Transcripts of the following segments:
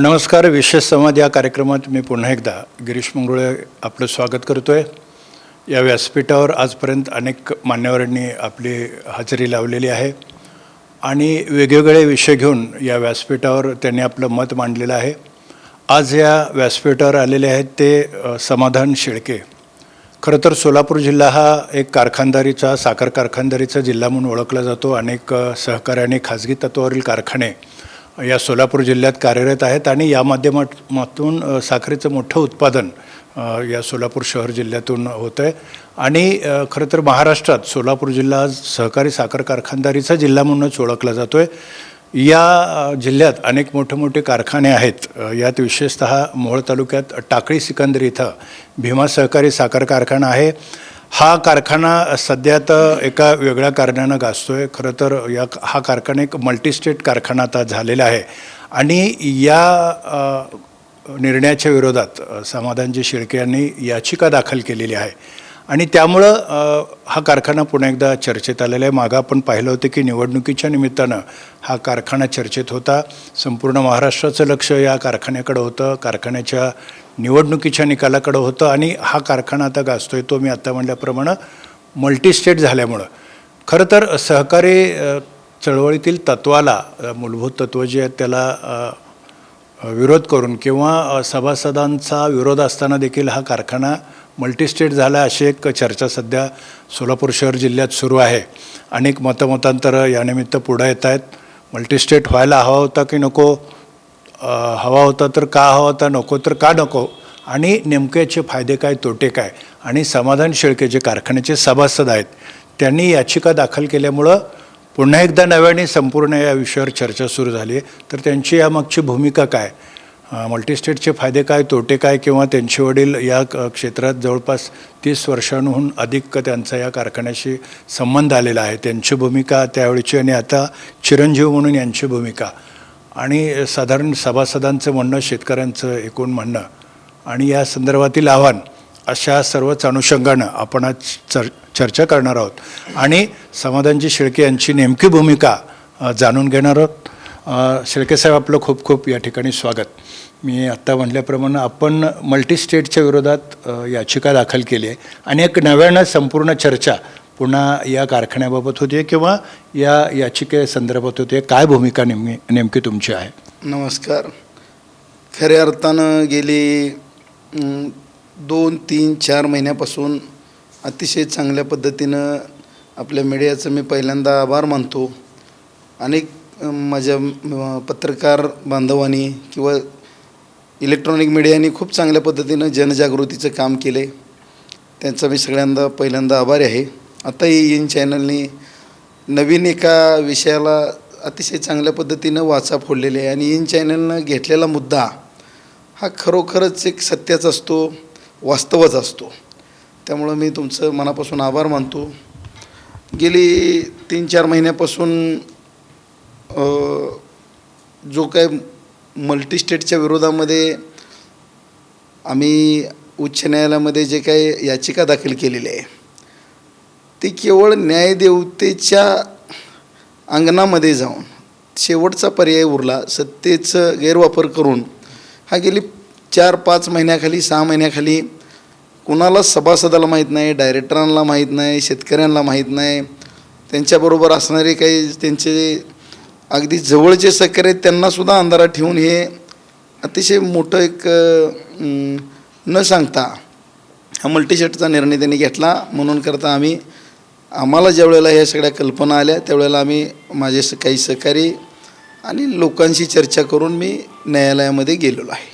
नमस्कार विशेष संवाद या कार्यक्रमात मी पुन्हा एकदा गिरीश मंगरुळे आपलं स्वागत करतो आहे या व्यासपीठावर आजपर्यंत अनेक मान्यवरांनी आपली हजेरी लावलेली आहे आणि वेगवेगळे विषय घेऊन या व्यासपीठावर त्यांनी आपलं मत मांडलेलं आहे. आज या व्यासपीठावर आलेले आहेत ते समाधान शेळके. खरं तर सोलापूर जिल्हा हा एक कारखानदारीचा साखर कारखानदारीचा जिल्हा म्हणून ओळखला जातो. अनेक अ, सहकारी आणि खाजगी तत्वावरील कारखाने या सोलापूर जिल्ह्यात कार्यरत आहेत आणि या माध्यमातून साखरेचं मोठं उत्पादन या सोलापूर शहर जिल्ह्यातून होतं आहे आणि खरं तर महाराष्ट्रात सोलापूर जिल्हा सहकारी साखर कारखानदारीचा जिल्हा म्हणूनच ओळखला जातो आहे या जिल्ह्यात अनेक मोठे मोठे कारखाने आहेत. यात विशेषतः मोहोळ तालुक्यात टाकळी सिकंदर इथं भीमा सहकारी साखर कारखाना आहे. हा कारखाना सध्या तर एका वेगळ्या कारणानं आहे खरं तर या हा कारखाना एक मल्टीस्टेट कारखाना आता झालेला आहे. आणि या निर्णयाच्या विरोधात समाधानजी शेळके यांनी याचिका दाखल केलेली आहे. आणि त्यामुळं हा कारखाना पुन्हा एकदा चर्चेत आलेला आहे. मागं आपण पाहिलं होतं की निवडणुकीच्या निमित्तानं हा कारखाना चर्चेत होता. संपूर्ण महाराष्ट्राचं लक्ष या कारखान्याकडं होतं. कारखान्याच्या निवडणुकीच्या निकालाकडं होतं आणि हा कारखाना आता गाजतोय तो मी आत्ता म्हणल्याप्रमाणे मल्टीस्टेट झाल्यामुळं. खरं तर सहकारी चळवळीतील तत्वाला मूलभूत तत्त्व जे आहेत त्याला विरोध करून किंवा सभासदांचा विरोध असताना देखील हा कारखाना मल्टीस्टेट झाला अशी एक चर्चा सध्या सोलापूर शहर जिल्ह्यात सुरू आहे. अनेक मतमतांतरं यानिमित्त पुढं येत आहेत. मल्टीस्टेट व्हायला हवा होता की नको? हवा होता तर का हवा होता? नको तर का नको? आणि नेमके याचे फायदे काय तोटे काय? आणि समाधान शेळके जे कारखान्याचे सभासद आहेत त्यांनी याचिका दाखल केल्यामुळं पुन्हा एकदा नव्याने संपूर्ण या विषयावर चर्चा सुरू झाली आहे. तर त्यांची यामागची भूमिका काय? मल्टीस्टेटचे फायदे काय तोटे काय किंवा त्यांचे वडील या क्षेत्रात जवळपास तीस वर्षांहून अधिक त्यांचा या कारखान्याशी संबंध आलेला आहे. त्यांची भूमिका त्यावेळीची आणि आता चिरंजीव म्हणून यांची भूमिका. आणि साधारण सभासदांचं म्हणणं शेतकऱ्यांचं एकूण म्हणणं. आणि या संदर्भातील आव्हान अशा सर्वच अनुषंगानं आपण आज चर चर्चा करणार आहोत. आणि समाधानजी शेळके यांची नेमकी भूमिका जाणून घेणार आहोत. अ, शेळके साहेब आपलं खूप खूप या ठिकाणी स्वागत. मी आत्ता म्हटल्याप्रमाणे आपण मल्टीस्टेटच्या विरोधात याचिका दाखल केली आहे. आणि एक नव्यानं संपूर्ण चर्चा पुन्हा या कारखान्याबाबत होते किंवा या याचिके संदर्भात काय भूमिका नेमकी नेमकी तुमची आहे? नमस्कार. खऱ्या अर्थानं गेली दोन तीन चार महिन्यापासून अतिशय चांगल्या पद्धतीनं आपल्या मीडियाचं मी पहिल्यांदा आभार मानतो. अनेक माझ्या पत्रकार बांधवांनी किंवा इलेक्ट्रॉनिक मीडियानी खूप चांगल्या पद्धतीनं जनजागृतीचं काम केलं आहे त्यांचा मी सगळ्यांदा पहिल्यांदा आभारी आहे. आताही इन चॅनलनी नवीन एका विषयाला अतिशय चांगल्या पद्धतीनं वाचा फोडलेले आहे आणि इन चॅनलनं घेतलेला मुद्दा हा खरोखरच एक सत्याचा असतो वास्तवच असतो. त्यामुळं मी तुमचं मनापासून आभार मानतो. गेली तीन चार महिन्यापासून जो काय मल्टीस्टेटच्या विरोधामध्ये आम्ही उच्च न्यायालयामध्ये जे काही याचिका दाखल केलेली आहे ती केवळ न्यायदेवतेच्या अंगणामध्ये जाऊन शेवटचा पर्याय उरला सत्तेचं गैरवापर करून हा गेली चार पाच महिन्याखाली सहा महिन्याखाली कुणाला सभासदाला माहीत नाही डायरेक्टरांना माहीत नाही शेतकऱ्यांना माहीत नाही त्यांच्याबरोबर असणारे काही त्यांचे अगदी जवळचे सहकारी आहेत त्यांनासुद्धा अंधारात ठेवून हे अतिशय मोठं एक न सांगता हा मल्टीशर्टचा निर्णय त्यांनी घेतला. म्हणून करता आम्ही आम्हाला ज्या वेळेला ह्या सगळ्या कल्पना आल्या त्यावेळेला आम्ही माझे स- काही सहकारी आणि लोकांशी चर्चा करून मी न्यायालयामध्ये गेलेलो आहे.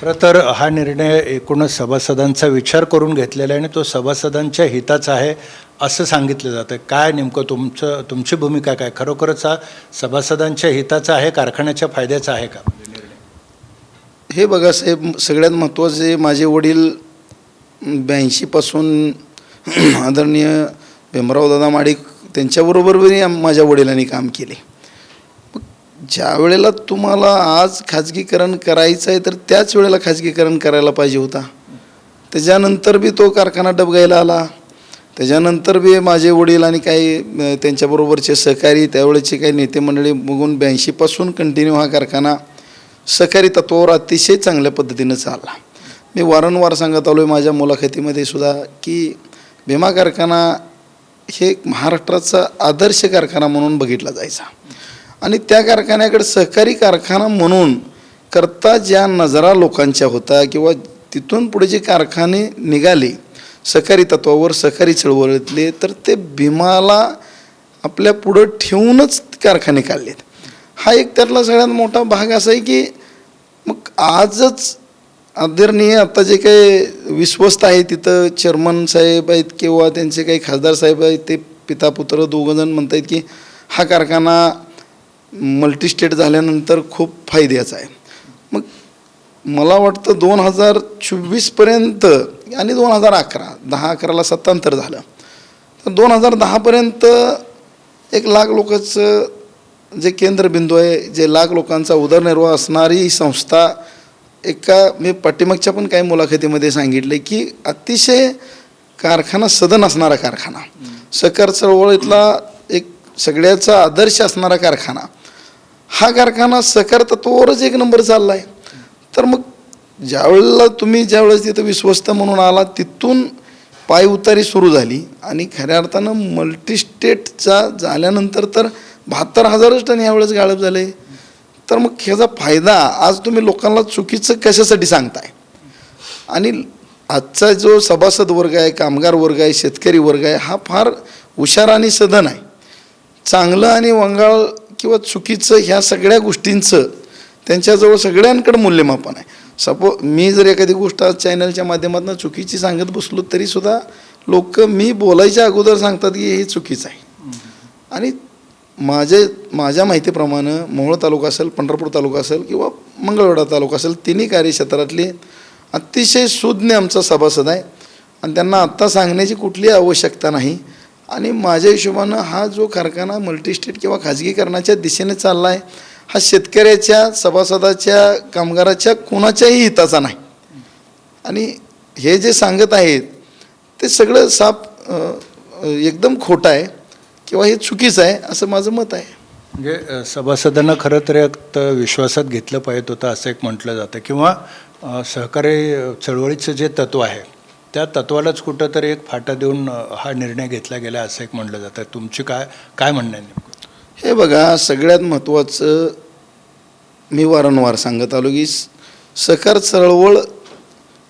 खरं तर हा निर्णय एकूणच सभासदांचा विचार करून घेतलेला आहे आणि तो सभासदांच्या हिताचा आहे. असं सांगितलं जातं. काय नेमकं तुमचं तुमची भूमिका काय? खरोखरच हा सभासदांच्या हिताचा आहे कारखान्याच्या फायद्याचा आहे का? हे बघा साहेब सगळ्यात महत्त्वाचे माझे वडील ब्याऐंशीपासून आदरणीय भीमराव दादा माडिक त्यांच्याबरोबरही आम- माझ्या वडिलांनी काम केले. ज्या वेळेला तुम्हाला आज खाजगीकरण करायचं आहे तर त्याच वेळेला खाजगीकरण करायला पाहिजे होता. त्याच्यानंतर बी तो कारखाना डबगायला आला. त्याच्यानंतर बी माझे वडील आणि काही त्यांच्याबरोबरचे सहकारी त्यावेळेचे काही नेते मंडळी बघून ब्याऐंशीपासून कंटिन्यू हा कारखाना सहकारी तत्वावर अतिशय चांगल्या पद्धतीनं चालला. मी वारंवार सांगत आलो आहे माझ्या मुलाखतीमध्ये सुद्धा की भीमा कारखाना हे महाराष्ट्राचा आदर्श कारखाना म्हणून बघितला जायचा. आणि त्या कारखान्याकडे सहकारी कारखाना म्हणून करता ज्या नजरा लोकांच्या होता किंवा तिथून पुढे जे कारखाने निघाले सहकारी तत्वावर सहकारी चळवळीतले तर ते भीमाला आपल्या पुढं ठेवूनच कारखाने काढलेत. हा एक त्यातला सगळ्यात मोठा भाग असा आहे की मग आजच आदरणीय आता जे काही विश्वस्त आहे तिथं चेअरमन साहेब आहेत किंवा त्यांचे काही खासदार साहेब आहेत ते पिता पुत्र दोघंजण म्हणत आहेत की हा कारखाना मल्टीस्टेट झाल्यानंतर खूप फायद्याचा आहे. मला वाटतं दोन हजार चोवीसपर्यंत आणि दोन हजार अकरा दहा अकराला सत्तांतर झालं. तर दोन हजार दहापर्यंत एक लाख लोकांचं जे केंद्रबिंदू आहे जे लाख लोकांचा उदरनिर्वाह असणारी संस्था एका मी पाठीमागच्या पण काही मुलाखतीमध्ये सांगितले की अतिशय कारखाना सदन असणारा कारखाना. सहकार चळवळीतला एक सगळ्याचा आदर्श असणारा कारखाना. हा कारखाना सहकार तत्वावरच एक नंबर चालला आहे तर मग ज्यावेळेला तुम्ही ज्यावेळेस तिथं विश्वस्त म्हणून आला तिथून पायउतारी सुरू झाली. आणि खऱ्या अर्थानं मल्टीस्टेटचा झाल्यानंतर तर बहात्तर हजारच टन यावेळेस गाळप झाले. तर मग ह्याचा फायदा आज तुम्ही लोकांना चुकीचं कशासाठी सांगताय? आणि आजचा जो सभासद वर्ग आहे कामगार वर्ग आहे शेतकरी वर्ग आहे हा फार हुशार आणि सधन आहे. चांगलं आणि वंगाळ किंवा चुकीचं ह्या सगळ्या गोष्टींचं त्यांच्याजवळ सगळ्यांकडे मूल्यमापन आहे. सपो मी जर एखादी गोष्ट आज चॅनलच्या माध्यमातून चुकीची सांगत बसलो तरीसुद्धा लोक मी बोलायच्या अगोदर सांगतात की हे चुकीचं आहे. आणि माझे माझ्या माहितीप्रमाणे मोहोळ तालुका असेल पंढरपूर तालुका असेल किंवा मंगळवेढा तालुका असेल तिन्ही कार्यक्षेत्रातले अतिशय सुज्ञ आमचा सभासद आहे. आणि त्यांना आत्ता सांगण्याची कुठलीही आवश्यकता नाही. आणि माझ्या हिशोबानं हा जो कारखाना मल्टीस्टेट किंवा खाजगीकरणाच्या दिशेने चालला आहे हा शेतकऱ्याच्या सभासदाच्या कामगाराच्या कोणाच्याही हिताचा नाही. आणि हे जे सांगत आहेत ते सगळं साप एकदम खोटं आहे किंवा हे चुकीचं आहे असं माझं मत आहे. म्हणजे सभासदांना खरं तर एक तर विश्वासात घेतलं पाहिजे होतं असं एक म्हटलं जातं. किंवा सहकारी चळवळीचं जे तत्व आहे त्या तत्वालाच कुठंतरी एक फाटा देऊन हा निर्णय घेतला गेला असं एक म्हटलं जातं. तुमची काय काय म्हणणं आहे नेमकं? हे बघा सगळ्यात महत्त्वाचं मी वारंवार सांगत आलो की सहकार चळवळ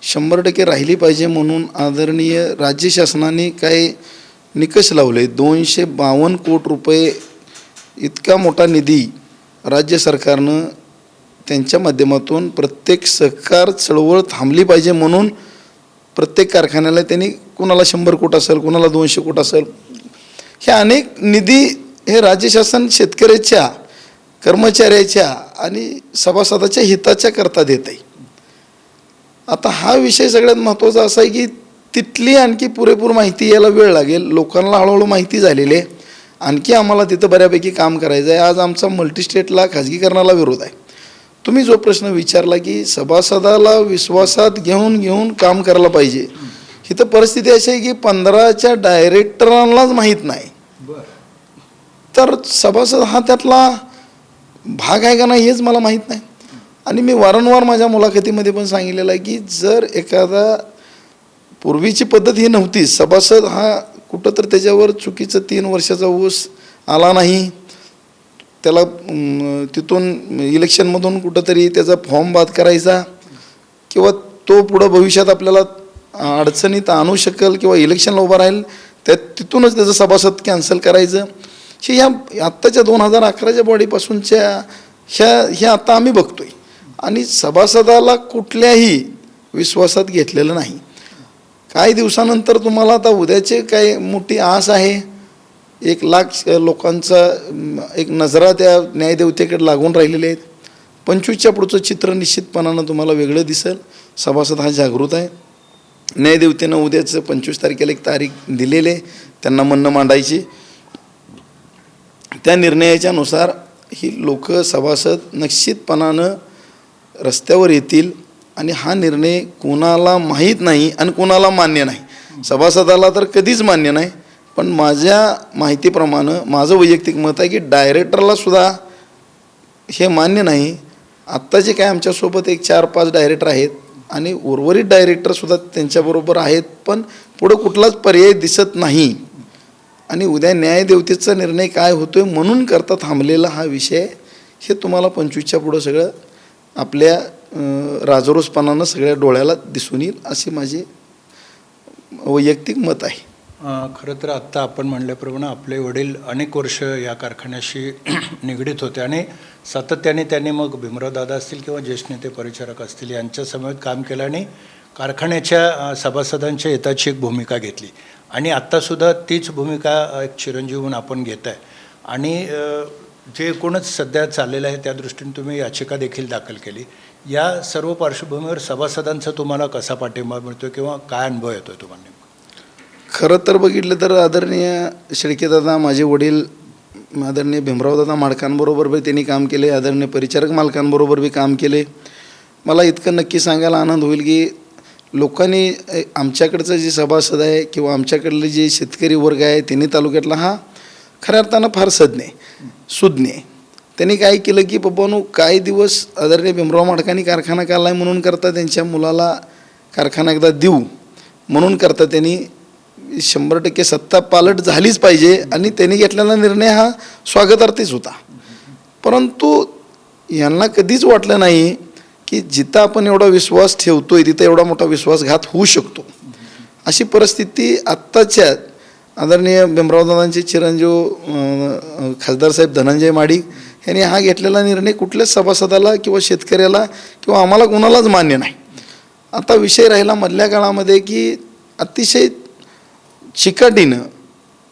शंभर टक्के राहिली पाहिजे म्हणून आदरणीय राज्य शासनाने काही निकष लावले. दोनशे बावन्न कोटी रुपये इतका मोठा निधी राज्य सरकारनं त्यांच्या माध्यमातून प्रत्येक सहकार चळवळ थांबली पाहिजे म्हणून प्रत्येक कारखान्याला त्यांनी कुणाला शंभर कोट असेल कुणाला दोनशे कोट असेल हे अनेक निधी हे राज्य शासन शेतकऱ्याच्या कर्मचाऱ्याच्या आणि सभासदाच्या हिताच्या करता देत आहे आता हा विषय सगळ्यात महत्त्वाचा असा आहे की तिथली आणखी पुरेपूर माहिती यायला वेळ लागेल. लोकांना हळूहळू माहिती झालेली आहे. आणखी आम्हाला तिथं बऱ्यापैकी काम करायचं आहे. आज आमचा मल्टीस्टेटला खाजगीकरणाला विरोध आहे. तुम्ही जो प्रश्न विचारला की सभासदाला विश्वासात घेऊन घेऊन काम करायला पाहिजे ही तर परिस्थिती अशी आहे की पंधराच्या डायरेक्टरांनाच माहीत नाही. तर सभासद हा त्यातला भाग आहे का नाही हेच मला माहीत नाही. आणि मी वारंवार माझ्या मुलाखतीमध्ये पण सांगितलेलं आहे की जर एखादा पूर्वीची पद्धत ही नव्हती सभासद हा कुठं तर त्याच्यावर चुकीचं तीन वर्षाचा ऊस आला नाही त्याला तिथून इलेक्शनमधून कुठंतरी त्याचा फॉर्म बाद करायचा किंवा तो पुढं भविष्यात आपल्याला अडचणीत आणू शकेल किंवा इलेक्शनला उभा राहील त्या तिथूनच त्याचं सभासद कॅन्सल करायचं. हे ह्या आत्ताच्या दोन हजार अकराच्या बॉडीपासूनच्या ह्या ह्या आता आम्ही बघतो आहे आणि सभासदाला कुठल्याही विश्वासात घेतलेलं नाही. काही दिवसानंतर तुम्हाला आता उद्याचे काही मोठी आस आहे. एक लाख लोकांचा एक नजरा त्या न्यायदेवतेकडे लागून राहिलेले आहेत. पंचवीसच्या पुढचं चित्र निश्चितपणानं तुम्हाला वेगळं दिसेल. सभासद हा जागृत आहे. न्यायदेवतेनं उद्याचं पंचवीस तारखेला एक तारीख दिलेली आहे. त्यांना म्हणणं मांडायची. त्या निर्णयाच्यानुसार ही लोक सभासद निश्चितपणानं रस्त्यावर येतील आणि हा निर्णय कोणाला माहीत नाही आणि कोणाला मान्य नाही. सभासदाला तर कधीच मान्य नाही पण माझ्या माहितीप्रमाणे माझं वैयक्तिक मत आहे की डायरेक्टरला सुद्धा हे मान्य नाही. आत्ता जे काय आमच्यासोबत एक चार पाच डायरेक्टर आहेत आणि उर्वरित डायरेक्टरसुद्धा त्यांच्याबरोबर आहेत पण पुढं कुठलाच पर्याय दिसत नाही. आणि उद्या न्यायदेवतेचा निर्णय काय होतो आहे म्हणून करता थांबलेला हा विषय हे तुम्हाला पंचवीसच्या पुढं सगळं आपल्या राजरोसपणानं सगळ्या डोळ्याला दिसून येईल असे माझे वैयक्तिक मत आहे. खरं तर आत्ता आपण म्हणल्याप्रमाणे आपले वडील अनेक वर्ष या कारखान्याशी निगडीत होते आणि सातत्याने त्यांनी मग भीमरावदादा असतील किंवा ज्येष्ठ नेते परिचारक असतील यांच्या समवेत काम केलं आणि कारखान्याच्या सभासदांच्या हिताची एक भूमिका घेतली. आणि आत्तासुद्धा तीच भूमिका एक चिरंजीव म्हणून आपण घेत आहे. आणि जे एकूणच सध्या चाललेलं आहे त्या दृष्टीने तुम्ही याचिका देखील दाखल केली. या सर्व पार्श्वभूमीवर सभासदांचा तुम्हाला कसा पाठिंबा मिळतो किंवा काय अनुभव येतो आहे तुम्हाला खरं तर बघितलं तर आदरणीय शेळकेदादा माझे वडील आदरणीय भीमरावदादा मालकांबरोबर बी त्यांनी काम केले आदरणीय परिचारक मालकांबरोबर बी काम केले. मला इतकं नक्की सांगायला आनंद होईल की लोकांनी आमच्याकडचं जे सभासद आहे किंवा आमच्याकडले जे शेतकरी वर्ग आहे त्यांनी तालुक्यातला हा खऱ्या अर्थानं फार सज्ञ आहे सुज्ञ त्यांनी काय केलं की बाबांनो काही दिवस आदरणीय भीमराव माडकांनी कारखाना काढला आहे म्हणून करता त्यांच्या मुलाला कारखाना एकदा देऊ म्हणून करता त्यांनी शंभर टक्के सत्ता पालट झालीच पाहिजे आणि त्यांनी घेतलेला निर्णय हा स्वागतार्थीच होता. परंतु यांना कधीच वाटलं नाही की जिथं आपण एवढा विश्वास ठेवतोय तिथं एवढा मोठा विश्वासघात होऊ शकतो. अशी परिस्थिती आत्ताच्या आदरणीय भीमरावदादांचे चिरंजीव खासदारसाहेब खासदार साहेब धनंजय माडी यांनी हा घेतलेला निर्णय कुठल्याच सभासदाला किंवा शेतकऱ्याला किंवा आम्हाला कोणालाच मान्य नाही. आता विषय राहिला मधल्या काळामध्ये की अतिशय चिकाटीनं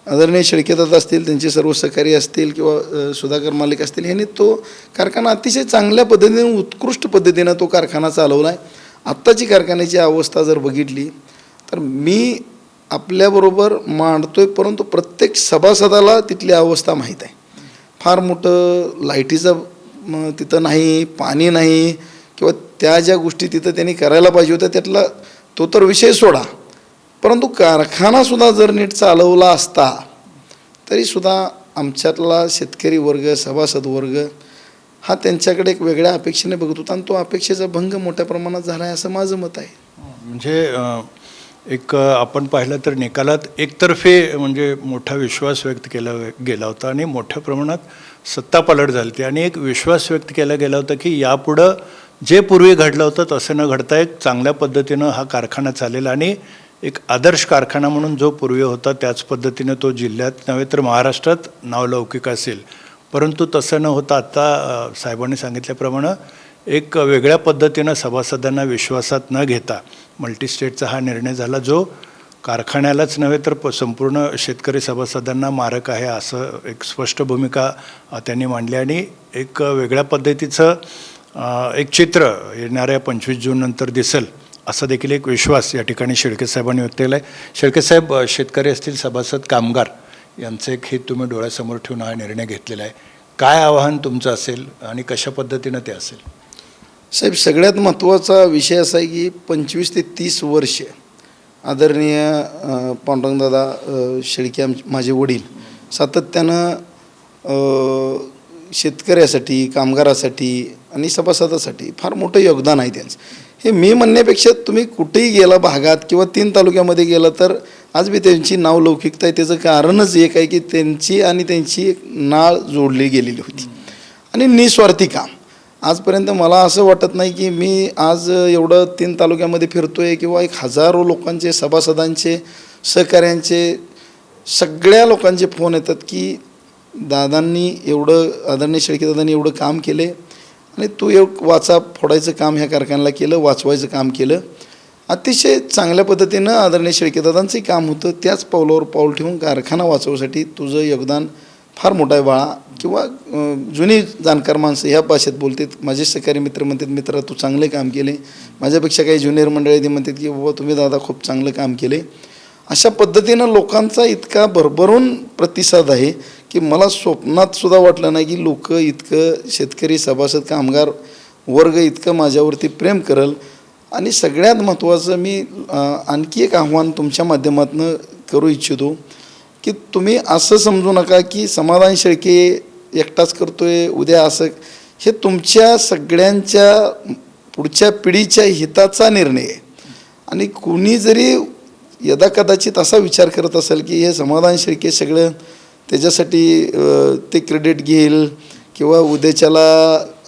आदरणीय शेळकेदात असतील त्यांचे सर्व सहकारी असतील किंवा सुधाकर मालिक असतील ह्यांनी तो कारखाना अतिशय चांगल्या पद्धतीने उत्कृष्ट पद्धतीनं तो कारखाना चालवला आहे आत्ताची कारखान्याची अवस्था जर बघितली तर मी आपल्याबरोबर मांडतो आहे परंतु प्रत्येक सभासदाला तिथली अवस्था माहीत आहे. फार मोठं लाईटीचं तिथं नाही पाणी नाही किंवा त्या ज्या गोष्टी तिथं त्यांनी करायला पाहिजे होत्या त्यातला तो तर विषय सोडा. परंतु कारखानासुद्धा जर नीट चालवला असता तरीसुद्धा आमच्यातला शेतकरी वर्ग सभासद वर्ग हा त्यांच्याकडे एक वेगळ्या अपेक्षेने बघत होता आणि तो अपेक्षेचा भंग मोठ्या प्रमाणात झाला आहे असं माझं मत आहे. म्हणजे एक आपण पाहिलं तर निकालात एकतर्फे म्हणजे मोठा विश्वास व्यक्त केला गेला होता आणि मोठ्या प्रमाणात सत्ता पालट झाली होती. आणि एक विश्वास व्यक्त केला गेला होता की यापुढं जे पूर्वी घडलं होतं तसं न घडता एक चांगल्या पद्धतीनं हा कारखाना चालेल आणि एक आदर्श कारखाना म्हणून जो पूर्वी होता त्याच पद्धतीनं तो जिल्ह्यात नव्हे तर महाराष्ट्रात नावलौकिक असेल. परंतु तसं न होता आत्ता साहेबांनी सांगितल्याप्रमाणे एक वेगळ्या पद्धतीनं सभासदांना विश्वासात न घेता मल्टीस्टेटचा हा निर्णय झाला जो कारखान्यालाच नव्हे तर प संपूर्ण शेतकरी सभासदांना मारक आहे असं एक स्पष्ट भूमिका त्यांनी मांडली आणि एक वेगळ्या पद्धतीचं एक चित्र येणाऱ्या पंचवीस जूननंतर दिसेल. असा देखील एक विश्वास या ठिकाणी शेळके साहेबांनी व्यक्त केला आहे शेळके साहेब शेतकरी असतील सभासद कामगार यांचं एक हित तुम्ही डोळ्यासमोर ठेवून हा निर्णय घेतलेला आहे. काय आव्हान तुमचं असेल आणि कशा पद्धतीनं ते असेल? साहेब सगळ्यात महत्त्वाचा विषय असा आहे की पंचवीस ते तीस वर्ष आदरणीय पांडुरंगदादा शेळके आम माझे वडील सातत्यानं शेतकऱ्यासाठी कामगारासाठी आणि सभासदासाठी फार मोठं योगदान आहे त्यांचं. हे मी म्हणण्यापेक्षा तुम्ही कुठेही गेला भागात किंवा तीन तालुक्यामध्ये गेला तर आज बी त्यांची नाव लौकिकता आहे. त्याचं कारणच एक आहे की त्यांची आणि त्यांची एक नाळ जोडली गेलेली होती. आणि निस्वार्थी काम. आजपर्यंत मला असं वाटत नाही की मी आज एवढं तीन तालुक्यामध्ये फिरतो आहे किंवा एक हजारो लोकांचे सभासदांचे सहकाऱ्यांचे सगळ्या लोकांचे फोन येतात की दादांनी एवढं आदरणीय शेळके दादांनी एवढं काम केले. आणि तू एक वाचा फोडायचं काम ह्या कारखान्याला केलं वाचवायचं काम केलं. अतिशय चांगल्या पद्धतीनं आदरणीय शेळकेदादांचंही काम होतं. त्याच पावलावर पाऊल ठेवून कारखाना वाचवण्यासाठी तुझं योगदान फार मोठं आहे बाळा. किंवा जुनी जाणकार माणसं ह्या भाषेत बोलतात. माझे सहकारी मित्र म्हणतात मित्र तू चांगले काम केले. माझ्यापेक्षा काही ज्युनियर मंडळी ते म्हणतात की बाबा तुम्ही दादा खूप चांगलं काम केले. अशा पद्धतीनं लोकांचा इतका भरभरून प्रतिसाद आहे की मला स्वप्नात सुद्धा वाटलं नाही की लोक इतकं शेतकरी सभासद कामगार वर्ग इतकं माझ्यावरती प्रेम करल. आणि सगळ्यात महत्त्वाचं मी आणखी एक आव्हान तुमच्या माध्यमातून करू इच्छितो की तुम्ही असं समजू नका की समाधान शेळके एकटाच करतो आहे उद्या असं. हे तुमच्या सगळ्यांच्या पुढच्या पिढीच्या हिताचा निर्णय आहे. आणि कुणी जरी यदा कदाचित असा विचार करत असेल की हे समाधान शेळके सगळं त्याच्यासाठी ते क्रेडिट घेईल किंवा उद्याच्याला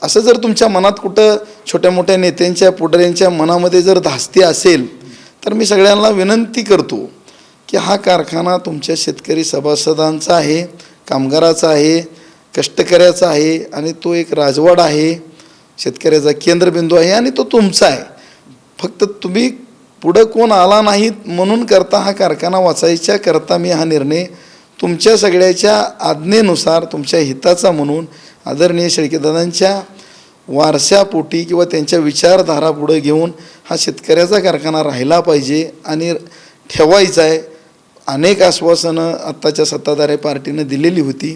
असं जर तुमच्या मनात कुठं छोट्या मोठ्या नेत्यांच्या पुढाऱ्यांच्या मनामध्ये जर धास्ती असेल तर मी सगळ्यांना विनंती करतो की हा कारखाना तुमच्या शेतकरी सभासदांचा आहे कामगाराचा आहे कष्टकऱ्याचा आहे आणि तो एक राजवाडा आहे शेतकऱ्याचा केंद्रबिंदू आहे आणि तो तुमचा आहे. फक्त तुम्ही पुढं कोण आला नाहीत म्हणून करता हा कारखाना वाचायच्या करता मी हा निर्णय तुमच्या सगळ्याच्या आज्ञेनुसार तुमच्या हिताचा म्हणून आदरणीय शेळकेदादांच्या वारशापोटी किंवा त्यांच्या विचारधारा पुढं घेऊन हा शेतकऱ्याचा कारखाना राहिला पाहिजे आणि ठेवायचा आहे. अनेक आश्वासनं आत्ताच्या सत्ताधारी पार्टीनं दिलेली होती.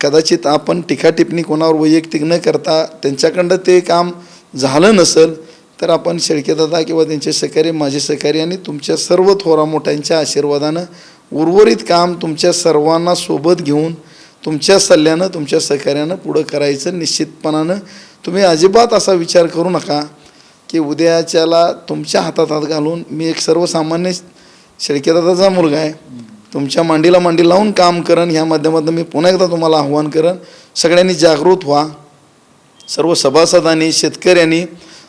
कदाचित आपण टीकाटिपणी कोणावर वैयक्तिक न करता त्यांच्याकडं ते काम झालं नसेल तर आपण शेळकेदादा किंवा त्यांचे सहकारी माझे सहकारी आणि तुमच्या सर्व थोरा मोठ्यांच्या आशीर्वादानं उर्वरित काम तुमच्या सर्वांना सोबत घेऊन तुमच्या सल्ल्यानं तुमच्या सहकार्यानं पुढं करायचं निश्चितपणानं. तुम्ही अजिबात असा विचार करू नका की उद्याच्याला तुमच्या हातात हात घालून मी एक सर्वसामान्य शेळकेदाचा मुलगा आहे. तुमच्या मांडीला मांडी लावून काम करण ह्या माध्यमातून मी पुन्हा एकदा तुम्हाला आव्हान करण. सगळ्यांनी जागृत व्हा. सर्व सभासदांनी शेतकऱ्यांनी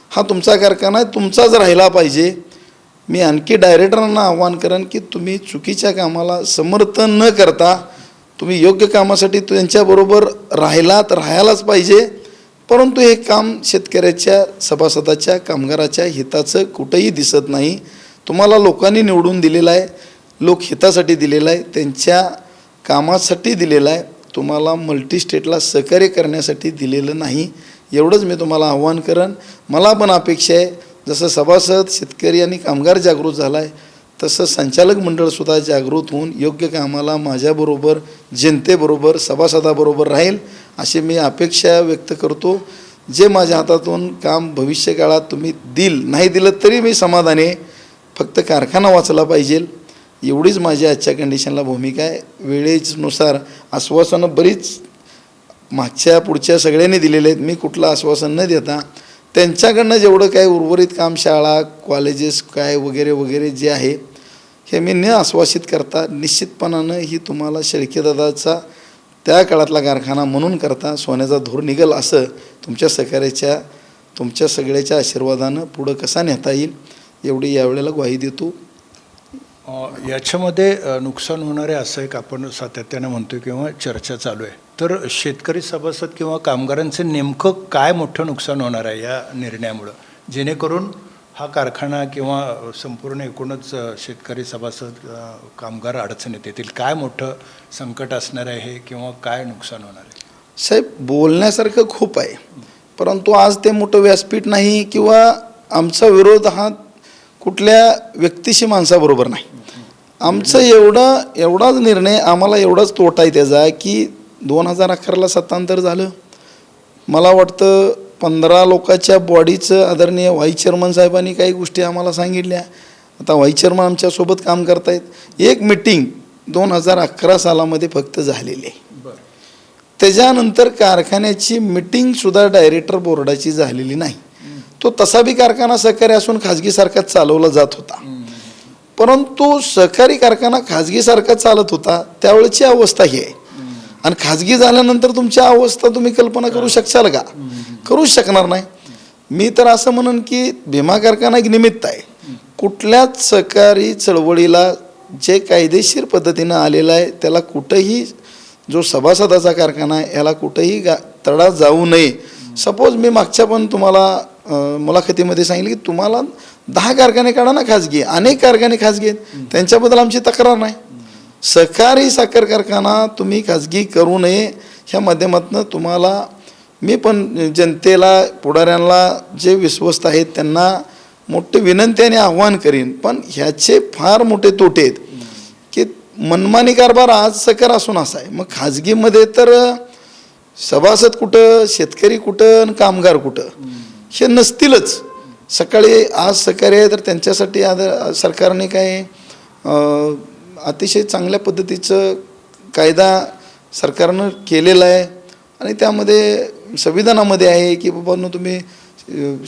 हा तुमचा कारखाना आहे तुमचाच राहिला पाहिजे. मी आणखी डायरेक्टरांना आव्हान करेन की तुम्ही चुकीच्या कामाला समर्थन न करता तुम्ही योग्य कामासाठी त्यांच्याबरोबर राहिलात राहायलाच पाहिजे. परंतु हे काम शेतकऱ्याच्या सभासदाच्या कामगाराच्या हिताचं कुठंही दिसत नाही. तुम्हाला लोकांनी निवडून दिलेलं आहे लोकहितासाठी दिलेलं आहे त्यांच्या कामासाठी दिलेलं आहे. तुम्हाला मल्टी स्टेटला सहकार्य करण्यासाठी दिलेलं नाही. एवढंच मी तुम्हाला आव्हान करेन. मला पण अपेक्षा आहे जसं सभासद शेतकरी आणि कामगार जागृत झाला आहे तसं संचालक मंडळसुद्धा जागृत होऊन योग्य कामाला माझ्याबरोबर जनतेबरोबर सभासदाबरोबर राहील अशी मी अपेक्षा व्यक्त करतो. जे माझ्या हातातून काम भविष्यकाळात तुम्ही दिल नाही दिलं तरी मी समाधाने फक्त कारखाना वाचला पाहिजे. एवढीच माझी आजच्या कंडिशनला भूमिका आहे. वेळेनुसार आश्वासनं बरीच मागच्या पुढच्या सगळ्यांनी दिलेले आहेत. मी कुठलं आश्वासन न देता त्यांच्याकडनं जेवढं काय उर्वरित काम शाळा कॉलेजेस काय वगैरे वगैरे जे आहे हे मी न आश्वासित करता निश्चितपणानं ही तुम्हाला शेळकेदादाचा त्या काळातला कारखाना म्हणून करता सोन्याचा धूर निघल असं तुमच्या सहकार्याच्या तुमच्या सगळ्याच्या आशीर्वादानं पुढं कसा नेता येईल एवढी यावेळेला ग्वाही देतो. याच्यामध्ये नुकसान होणारे असं एक आपण सातत्यानं म्हणतो किंवा चर्चा चालू आहे. तर शेतकरी सभासद किंवा कामगारांचं नेमकं काय मोठं नुकसान होणार आहे या निर्णयामुळं? जेणेकरून हा कारखाना किंवा संपूर्ण एकूणच शेतकरी सभासद कामगार अडचणीत येतील काय मोठं संकट असणार आहे हे किंवा काय नुकसान होणार आहे? साहेब बोलण्यासारखं खूप आहे. परंतु आज ते मोठं व्यासपीठ नाही किंवा आमचा विरोध हा कुठल्या व्यक्तीशी माणसाबरोबर नाही. आमचं एवढं एवढाच निर्णय आम्हाला एवढाच तोटा आहे त्याचा की दोन हजार अकराला सत्तांतर झालं. मला वाटतं पंधरा लोकांच्या बॉडीचं आदरणीय व्हाईस चेअरमन साहेबांनी काही गोष्टी आम्हाला सांगितल्या. आता व्हाईस चेअरमन आमच्यासोबत काम करतायत. एक मिटिंग दोन हजार अकरा सालामध्ये फक्त झालेली आहे. त्याच्यानंतर कारखान्याची मिटिंगसुद्धा डायरेक्टर बोर्डाची झालेली नाही. तो तसा बी कारखाना सहकारी असून खाजगीसारखा चालवला जात होता. परंतु सहकारी कारखाना खाजगीसारखा चालत होता त्यावेळेची अवस्था ही आहे. आणि खाजगी झाल्यानंतर तुमच्या अवस्था तुम्ही कल्पना करू शकशाल का? करू शकणार नाही. मी तर असं म्हणन की भीमा कारखाना एक निमित्त आहे. कुठल्याच सहकारी चळवळीला जे कायदेशीर पद्धतीनं आलेलं आहे त्याला कुठंही जो सभासदाचा कारखाना आहे याला कुठंही गा तडा जाऊ नये. सपोज मी मागच्या पण तुम्हाला मुलाखतीमध्ये सांगितलं की तुम्हाला दहा कारखाने काढा ना खाजगी अनेक कारखाने खाजगी आहेत. त्यांच्याबद्दल आमची तक्रार नाही. सहकारी साखर कारखाना तुम्ही खाजगी करू नये ह्या माध्यमातून तुम्हाला मी पण जनतेला पुढाऱ्यांना जे विश्वस्त आहेत त्यांना मोठी विनंती आणि आव्हान करीन. पण ह्याचे फार मोठे तोटे आहेत की मनमानी कारभार आज सकर असून असा आहे. मग खाजगीमध्ये तर सभासद कुठं शेतकरी कुठं आणि कामगार कुठं? हे नसतीलच. सकाळी आज सकाळी आहे तर त्यांच्यासाठी आज सरकारने काय अतिशय चांगल्या पद्धतीचं कायदा सरकारनं केलेला आहे. आणि त्यामध्ये संविधानामध्ये आहे की बाबांनो तुम्ही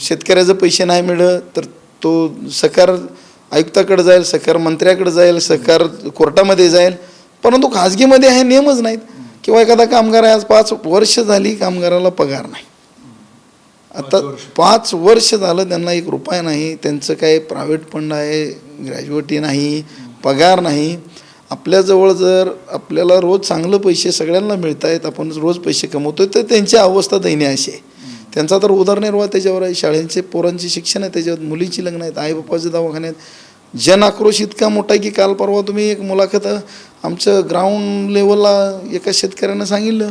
शेतकऱ्याचं पैसे नाही मिळत तर तो सरकार आयुक्ताकडे जाईल सरकार मंत्र्याकडे जाईल सरकार कोर्टामध्ये जाईल. परंतु खाजगीमध्ये हे नियमच नाहीत. किंवा एखादा कामगार आहे आज पाच वर्ष झाली कामगाराला पगार नाही. आता पाच वर्ष. झालं त्यांना एक रुपया नाही त्यांचं काय प्रायव्हेट फंड आहे ग्रॅज्युएटी नाही पगार नाही. आपल्याजवळ जर आपल्याला रोज चांगलं पैसे सगळ्यांना मिळत आहेत आपण रोज पैसे कमवतोय तर त्यांची अवस्था दयनीय अशी आहे. त्यांचा तर उदरनिर्वाह त्याच्यावर आहे शाळेंचे पोरांचे शिक्षण आहे त्याच्यावर मुलीची लग्न आहेत आईबापाचे दवाखाने आहेत. जन आक्रोश इतका मोठा आहे की काल परवा तुम्ही एक मुलाखत आमचं ग्राउंड लेवलला एका शेतकऱ्यानं सांगितलं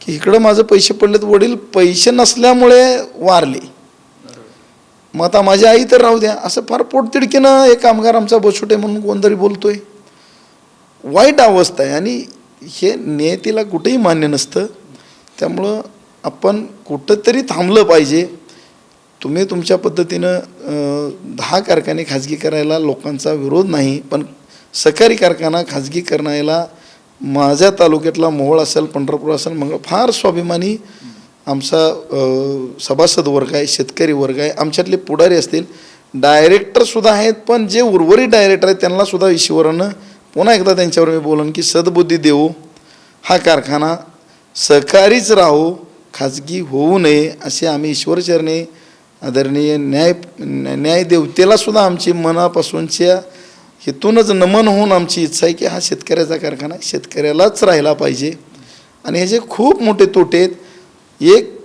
की इकडं माझं पैसे पडलेत वडील पैसे नसल्यामुळे वारले. मग आता माझी आई तर राहू द्या. असं फार पोटतिडकीनं एक कामगार आमचा बसुटे म्हणून कोणतरी बोलतोय. वाईट अवस्था आहे. आणि हे नियतीला कुठेही मान्य नसतं. त्यामुळं आपण कुठंतरी थांबलं पाहिजे. तुम्ही तुमच्या पद्धतीनं दहा कारखाने खाजगी करायला लोकांचा विरोध नाही. पण सहकारी कारखाना खाजगीकरणाला माझ्या तालुक्यातला मोहोळ असेल पंढरपूर असेल मंगळ फार स्वाभिमानी आमचा सभासद वर्ग आहे शेतकरी वर्ग आहे आमच्यातले पुढारी असतील डायरेक्टरसुद्धा आहेत पण जे उर्वरित डायरेक्टर आहेत त्यांनासुद्धा ईश्वरानं पुन्हा एकदा त्यांच्यावर मी बोलन की सद्बुद्धी देऊ हा कारखाना सहकारीच राहो खाजगी होऊ नये असे आम्ही ईश्वरचरणी आदरणीय न्याय न्याय देवतेलासुद्धा आमची मनापासूनच्या हेतूनच नमन होऊन आमची इच्छा आहे की हा शेतकऱ्याचा कारखाना शेतकऱ्यालाच राहिला पाहिजे. आणि ह्याचे खूप मोठे तोटे आहेत एक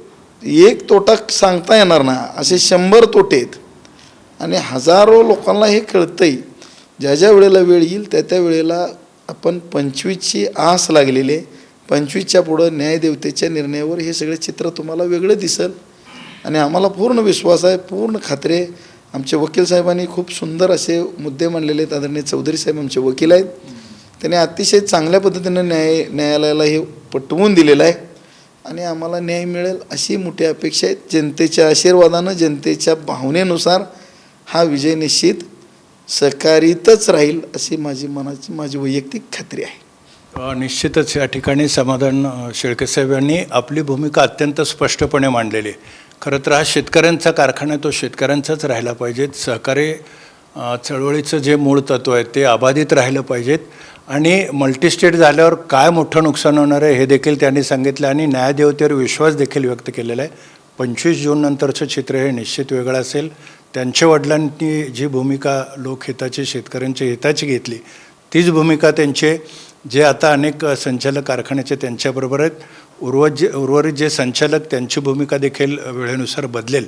एक तोटा सांगता येणार ना असे शंभर तोटे आहेत. आणि हजारो लोकांना हे कळतंय. ज्या ज्या वेळेला वेळ येईल त्या त्या वेळेला आपण पंचवीसची आस लागलेली आहे. पंचवीसच्या पुढं न्यायदेवतेच्या निर्णयावर हे सगळे चित्र तुम्हाला वेगळं दिसेल. आणि आम्हाला पूर्ण विश्वास आहे पूर्ण खात्री आहे. आमचे वकील साहेबांनी खूप सुंदर असे मुद्दे मांडलेले आहेत. आदरणीय चौधरी साहेब आमचे वकील आहेत. त्यांनी अतिशय चांगल्या पद्धतीनं न्याय न्यायालयाला हे पटवून दिलेलं आहे. आणि आम्हाला न्याय मिळेल अशी मोठी अपेक्षा आहे. जनतेच्या आशीर्वादानं जनतेच्या भावनेनुसार हा विजय निश्चित सहकारीतच राहील अशी माझी मनाची माझी वैयक्तिक खात्री आहे. निश्चितच या ठिकाणी समाधान शेळके साहेब यांनी आपली भूमिका अत्यंत स्पष्टपणे मांडलेली आहे. खरं तर हा शेतकऱ्यांचा कारखाना तो शेतकऱ्यांचाच राहिला पाहिजेत. सहकारी चळवळीचं जे मूळ तत्व आहे ते अबाधित राहिलं पाहिजेत. आणि मल्टीस्टेट झाल्यावर काय मोठं नुकसान होणार आहे हे देखील त्यांनी सांगितलं आणि न्यायदेवतेवर विश्वास देखील व्यक्त केलेला आहे. पंचवीस जून नंतरचं चित्र हे निश्चित वेगळं असेल. त्यांच्या वडिलांनी जी भूमिका लोकहिताची शेतकऱ्यांच्या हिताची घेतली तीच भूमिका त्यांचे जे आता अनेक संचालक कारखान्याचे त्यांच्याबरोबर आहेत. उर्वरित जे उर्वरित जे संचालक त्यांची भूमिका देखील वेळेनुसार बदलेल.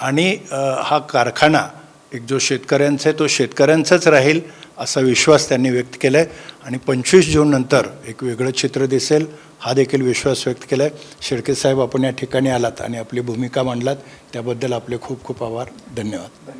आणि हा कारखाना एक जो शेतकऱ्यांचा आहे तो शेतकऱ्यांचाच राहील असा विश्वास त्यांनी व्यक्त केला आहे आणि पंचवीस जूननंतर एक वेगळं चित्र दिसेल हा देखील विश्वास व्यक्त केला आहे शेळके साहेब आपण या ठिकाणी आलात आणि आपली भूमिका मांडलात. त्याबद्दल आपले खूप खूप आभार. धन्यवाद.